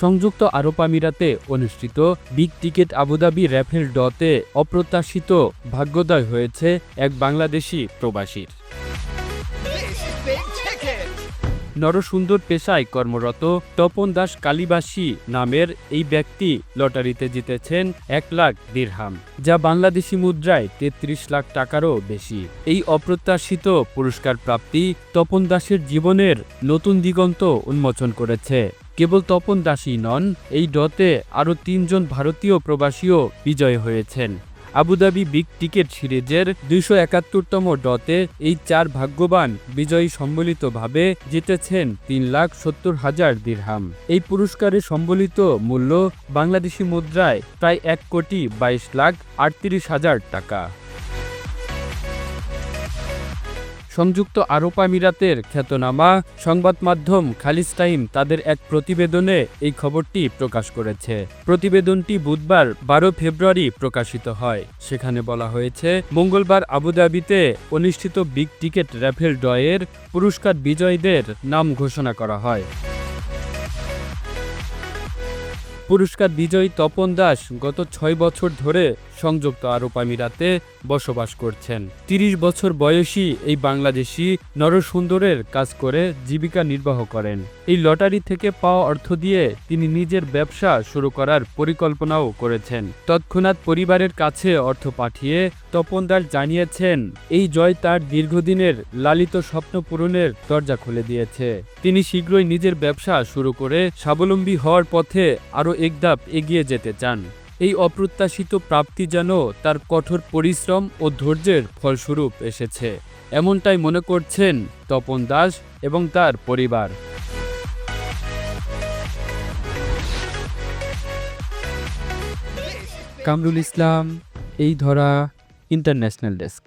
সংযুক্ত আরব আমিরাতে অনুষ্ঠিত big ticket Abu Dhabi raffle ডতে অপ্রত্যাশিত ভাগ্যোদয় হয়েছে এক বাংলাদেশি প্রবাসীর. নরসুন্দর পেশায় কর্মরত তপন দাস কালীবাসী নামের এই ব্যক্তি লটারিতে জিতেছেন এক লাখ দিরহাম, যা বাংলাদেশি মুদ্রায় তেত্রিশ লাখ টাকারও বেশি এই অপ্রত্যাশিত পুরস্কার প্রাপ্তি তপন দাসের জীবনের নতুন দিগন্ত উন্মোচন করেছে কেবল তপন দাসই নন, এই ডতে আরও তিনজন ভারতীয় প্রবাসীও বিজয় হয়েছেন। আবুধাবি বিগ টিকেট সিরিজের দুইশো একাত্তরতম ডতে এই চার ভাগ্যবান বিজয়ী সম্বলিতভাবে জিতেছেন তিন লাখ সত্তর হাজার দিরহাম। এই পুরস্কারের সম্বলিত মূল্য বাংলাদেশি মুদ্রায় প্রায় এক কোটি বাইশ লাখ আটত্রিশ হাজার টাকা। সংযুক্ত আরব আমিরাতের খ্যাতনামা সংবাদ মাধ্যম খালিজ টাইম তাদের এক প্রতিবেদনে এই খবরটি প্রকাশ করেছে। প্রতিবেদনটি বুধবার বারো ফেব্রুয়ারি প্রকাশিত হয়। সেখানে বলা হয়েছে, মঙ্গলবার আবুধাবিতে অনুষ্ঠিত বিগ টিকেট র্যাফেল ডয়ের পুরস্কার বিজয়ীদের নাম ঘোষণা করা হয়। পুরস্কার বিজয়ী তপন দাস গত ছয় বছর ধরে সংযুক্ত আরব আমিরাতে বসবাস করছেন। তিরিশ বছর বয়সী এই বাংলাদেশি নরসুন্দরের কাজ করে জীবিকা নির্বাহ করেন। এই লটারি থেকে পাওয়া অর্থ দিয়ে তিনি নিজের ব্যবসা শুরু করার পরিকল্পনাও করেছেন। তৎক্ষণাৎ পরিবারের কাছে অর্থ পাঠিয়ে তপন দাস জানিয়েছেন, এই জয় তার দীর্ঘদিনের লালিত স্বপ্ন পূরণের দরজা খুলে দিয়েছে। তিনি শীঘ্রই নিজের ব্যবসা শুরু করে স্বাবলম্বী হওয়ার পথে আরও একধাপ এগিয়ে যেতে চান। এই অপ্রত্যাশিত প্রাপ্তি যেন তার কঠোর পরিশ্রম ও ধৈর্যের ফলস্বরূপ এসেছে। এমনটাই মনে করছেন তপন দাস এবং তার পরিবার। কামরুল ইসলাম, এই ধরা ইন্টারন্যাশনাল ডেস্ক।